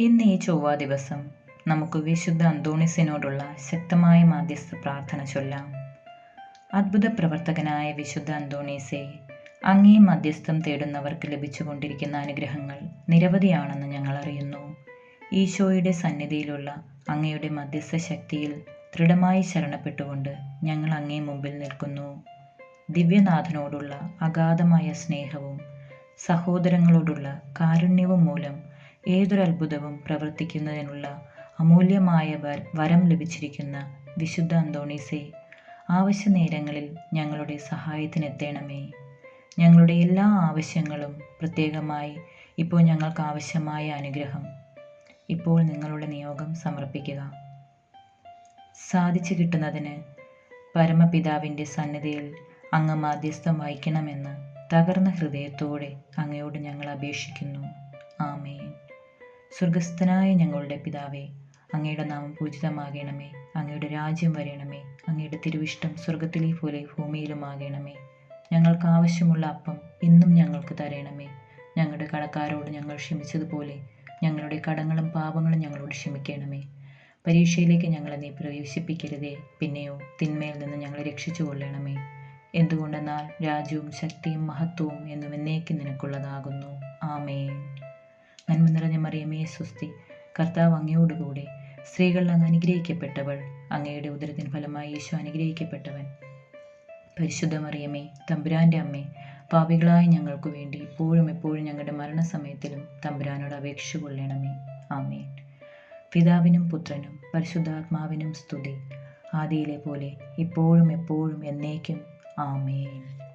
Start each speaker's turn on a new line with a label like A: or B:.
A: ഇന്ന് ഈ ചൊവ്വ ദിവസം നമുക്ക് വിശുദ്ധ അന്തോണിസിനോടുള്ള ശക്തമായ മാധ്യസ്ഥ പ്രാർത്ഥന ചൊല്ലാം. അത്ഭുത പ്രവർത്തകനായ വിശുദ്ധ അന്തോണീസെ അങ്ങേ മധ്യസ്ഥം തേടുന്നവർക്ക് ലഭിച്ചുകൊണ്ടിരിക്കുന്ന അനുഗ്രഹങ്ങൾ നിരവധിയാണെന്ന് ഞങ്ങൾ അറിയുന്നു. ഈശോയുടെ സന്നിധിയിലുള്ള അങ്ങയുടെ മധ്യസ്ഥ ശക്തിയിൽ ദൃഢമായി ശരണപ്പെട്ടുകൊണ്ട് ഞങ്ങൾ അങ്ങേ മുമ്പിൽ നിൽക്കുന്നു. ദിവ്യനാഥനോടുള്ള അഗാധമായ സ്നേഹവും സഹോദരങ്ങളോടുള്ള കാരുണ്യവും മൂലം ഏതൊരു അത്ഭുതവും പ്രവർത്തിക്കുന്നതിനുള്ള അമൂല്യമായ വരം ലഭിച്ചിരിക്കുന്ന വിശുദ്ധ അന്തോണീസെ ആവശ്യ നേരങ്ങളിൽ ഞങ്ങളുടെ സഹായത്തിനെത്തേണമേ. ഞങ്ങളുടെ എല്ലാ ആവശ്യങ്ങളും പ്രത്യേകമായി ഇപ്പോൾ ഞങ്ങൾക്ക് ആവശ്യമായ അനുഗ്രഹം. ഇപ്പോൾ നിങ്ങളുടെ നിയോഗം സമർപ്പിക്കുക. സാധിച്ചു കിട്ടുന്നതിന് പരമപിതാവിന്റെ സന്നിധിയിൽ അങ്ങ് മാധ്യസ്ഥം വഹിക്കണമെന്ന് തകർന്ന ഹൃദയത്തോടെ അങ്ങയോട് ഞങ്ങൾ അപേക്ഷിക്കുന്നു. ആമേൻ. സ്വർഗസ്ഥനായ ഞങ്ങളുടെ പിതാവേ അങ്ങയുടെ നാമം പൂജിതമാകണമേ. അങ്ങയുടെ രാജ്യം വരണമേ. അങ്ങയുടെ തിരുവിഷ്ടം സ്വർഗത്തിലെ പോലെ ഭൂമിയിലും ഭൂമിയിലുമാകണമേ. ഞങ്ങൾക്ക് ആവശ്യമുള്ള അപ്പം ഇന്നും ഞങ്ങൾക്ക് തരണമേ. ഞങ്ങളുടെ കടക്കാരോട് ഞങ്ങൾ ക്ഷമിച്ചതുപോലെ ഞങ്ങളുടെ കടങ്ങളും പാപങ്ങളും ഞങ്ങളോട് ക്ഷമിക്കണമേ. പരീക്ഷയിലേക്ക് ഞങ്ങളെ നീ പ്രവേശിപ്പിക്കരുതേ. പിന്നെയോ തിന്മയിൽ നിന്ന് ഞങ്ങളെ രക്ഷിച്ചു കൊള്ളണമേ. എന്തുകൊണ്ടെന്നാൽ രാജ്യവും ശക്തിയും മഹത്വവും എന്നും എന്നേക്കും നിനക്കുള്ളതാകുന്നു. ആമേൻ. നന്മ നിറഞ്ഞ മറിയമേ സുസ്തി കർത്താവ് അങ്ങയോടുകൂടെ സ്ത്രീകൾ അങ്ങ് അനുഗ്രഹിക്കപ്പെട്ടവൾ. അങ്ങയുടെ ഉദരത്തിന് ഫലമായി യേശു അനുഗ്രഹിക്കപ്പെട്ടവൻ. പരിശുദ്ധ മറിയമേ തമ്പുരാന്റെ അമ്മേ പാപികളായ ഞങ്ങൾക്ക് വേണ്ടി ഇപ്പോഴും എപ്പോഴും ഞങ്ങളുടെ മരണസമയത്തിലും തമ്പുരാനോട് അപേക്ഷിച്ചു കൊള്ളണമേ. ആമേൻ. പിതാവിനും പുത്രനും പരിശുദ്ധാത്മാവിനും സ്തുതി. ആദിയിലെ പോലെ ഇപ്പോഴും എപ്പോഴും എന്നേക്കും. ആമേൻ.